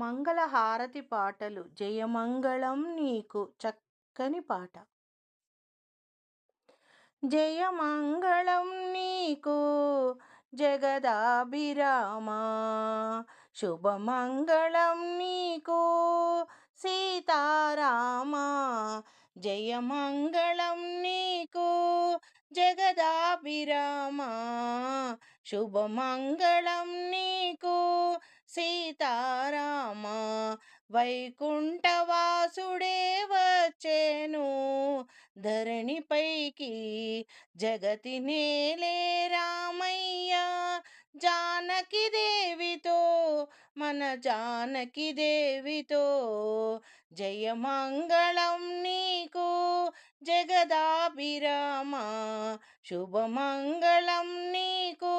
మంగళహారతి పాటలు జయమంగళం నీకు చక్కని పాట. జయమంగళం నీకు జగదాభిరామా శుభమంగళం నీకు సీతారామా జయమంగళం నీకు జగదాభిరామా శుభమంగళం నీకు సీతారామ. వైకుంఠవాసుడే వచ్చేను ధరణిపైకి జగతి నేలే రామయ్య జానకి దేవితో మన జానకి దేవితో జయమంగళం నీకు జగదాభిరామ శుభమంగళం నీకు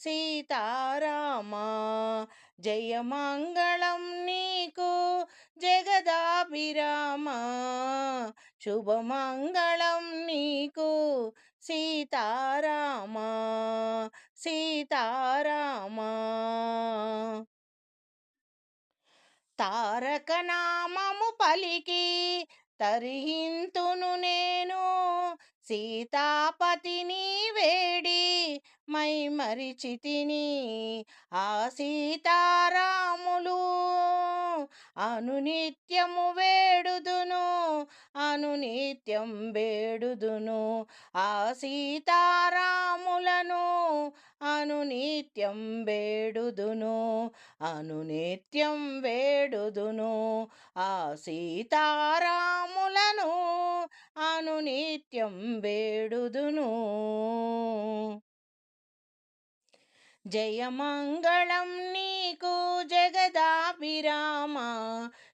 సీతారామా జయమంగళం నీకు జగదాభిరామా. శుభమంగళం నీకు సీతారామా. సీతారామా. తారక నామము పలికి తరిహింతును నేను సీతాపతిని వేడి మై మరిచితిని ఆ సీతారాములు అనునిత్యము వేడుదును అనునిత్యం వేడుదును. ఆ సీతారాములను అనునిత్యం వేడుదును అనునిత్యం వేడుదును. ఆ సీతారాములను అనునిత్యం వేడుదును. జయమంగళం నీకు జగదాభిరామ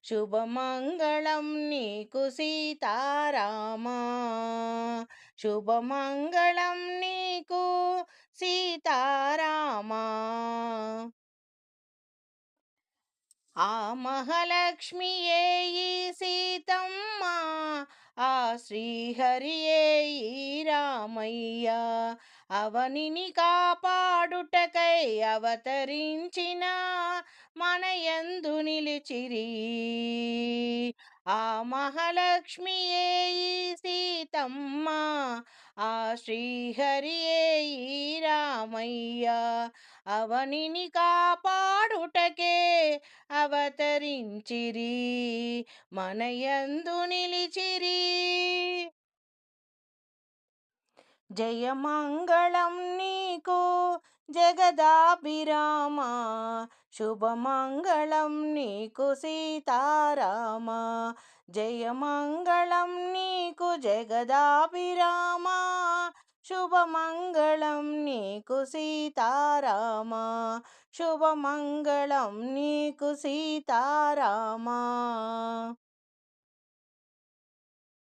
శుభమంగళం నీకు సీతారామ. శుభమంగళం నీకు సీతారామ. ఆ మహాలక్ష్మియే ఈ సీతమ్మ ఆ శ్రీహరియే అయ్యా అవనిని కాపాడుటకై అవతరించిన మన యందు నిలిచిరి. ఆ మహాలక్ష్మియే సీతమ్మ ఆ శ్రీహరియే రామయ్య. అవనిని కాపాడుటకే అవతరించిరి మనయందు నిలిచిరి. జయమంగళం నీకు జగదాభిరామ. శుభమంగళం నీకు సీతారామ. జయమంగళం నీకు జగదాభిరామ. శుభమంగళం నీకు సీతారామ. శుభమంగళం నీకు సీతారామ.